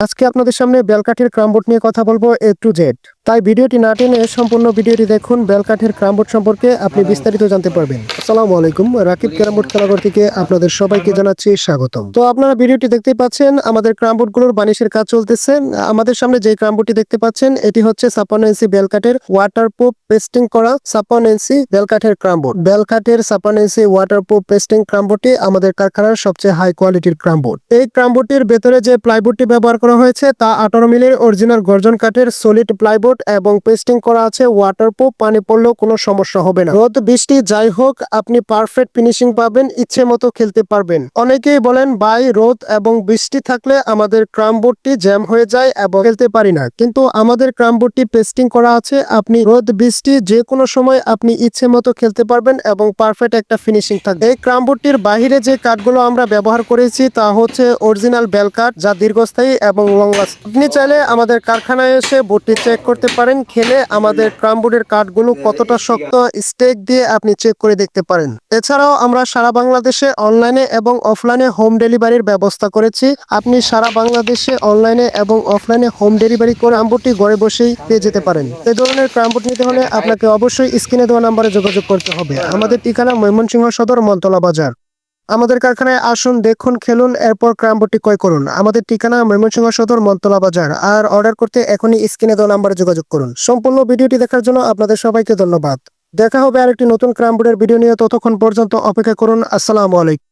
আজকে আপনাদের সামনে বেলকাঠির ক্রামবোর্ড নিয়ে কথা বলব এ টু জেড তাই ভিডিওটি না টেনে সম্পূর্ণ ভিডিওটি দেখুন। বেলকাঠির ক্রামবোর্ড সম্পর্কে আপনি বিস্তারিত জানতে পারবেন। আসসালামু আলাইকুম। রাকিব ক্রামবোর্ড খেলাঘর থেকে আপনাদের সবাইকে জানাচ্ছি স্বাগতম। তো আপনারা ভিডিওটি দেখতে পাচ্ছেন, আমাদের ক্রামবোর্ডগুলোর বানিশের কাজ চলতেছে। আমাদের সামনে যে ক্রামবোর্ডটি দেখতে পাচ্ছেন, এটি হচ্ছে ছাপ্পান্ন ইঞ্চি বেলকাঠের ওয়াটার প্রুফ পেস্টিং করা ছাপ্পান্ন ইঞ্চি বেলকাঠের ক্রামবোর্ড বেলকাঠের ছাপ্পান্ন ইঞ্চি ওয়াটার প্রুফ পেস্টিং ক্রামবোর্ডটি আমাদের কারখানার সবচেয়ে হাই কোয়ালিটির ক্রামবোর্ড এই ক্রামবোর্ডটির ভেতরে যে প্লাইবোর্ডটি ব্যবহার করা হয়েছে, তা আঠারো মিলির অরিজিনাল গর্জন কাঠের সলিড প্লাইবোর্ড এবং পেস্টিং করা আছে ওয়াটারপ্রুফ পানি পড়লেও কোনো সমস্যা হবে না। রোদ, বৃষ্টি, যাই হোক, আপনি পারফেক্ট ফিনিশিং পাবেন, ইচ্ছে মতো খেলতে পারবেন। অনেকেই বলেন বাই রোদ এবং বৃষ্টি থাকলে আমাদের ক্রামবোর্ডটি জ্যাম হয়ে যায় এবং খেলতে পারি না। কিন্তু আমাদের ক্রামবোর্ডটি পেস্টিং করা আছে, আপনি রোদ, বৃষ্টি যে কোনো সময় আপনি ইচ্ছে মতো খেলতে পারবেন এবং পারফেক্ট একটা ফিনিশিং থাকবে। এই ক্রামবোর্ডটির বাহিরে যে কাঠগুলো আমরা ব্যবহার করেছি, তা হচ্ছে অরিজিনাল বেল কাঠ যা দীর্ঘস্থায়ী এবং লং লাস্ট আপনি চাইলে আমাদের কারখানায় এসে বোর্ডটি চেক করতে পারেন, খেলে আমাদের ক্রামবোর্ডের কাঠগুলো কতটা শক্ত, স্টেক দিয়ে আপনি চেক করে দেখতে পারেন। এছাড়াও আমরা সারা বাংলাদেশে অনলাইনে এবং অফলাইনে হোম ডেলিভারির ব্যবস্থা করেছি। আপনি সারা বাংলাদেশে অনলাইনে এবং অফলাইনে হোম ডেলিভারি করে ক্রামবোর্ডটি ঘরে বসেই পেয়ে যেতে পারেন। এ ধরনের ক্রামবোর্ড নিতে হলে আপনাকে অবশ্যই স্ক্রিনে দেওয়া নাম্বারে যোগাযোগ করতে হবে। আমাদের ঠিকানা ময়মনসিংহ সদর, মলতলা বাজার। আমাদের কারখানায় আসুন, দেখুন, খেলুন, এরপর ক্রামবোর্ডটি ক্রয় করুন। আমাদের ঠিকানা ময়মনসিংহ সদর, মন্তলা বাজার। আর অর্ডার করতে এখনই স্ক্রিনে দেওয়া নাম্বারে যোগাযোগ করুন। সম্পূর্ণ ভিডিওটি দেখার জন্য আপনাদের সবাইকে ধন্যবাদ। দেখা হবে আরেকটি নতুন ক্রামবোর্ডের ভিডিও নিয়ে ততক্ষণ পর্যন্ত অপেক্ষা করুন। আসসালামু আলাইকুম।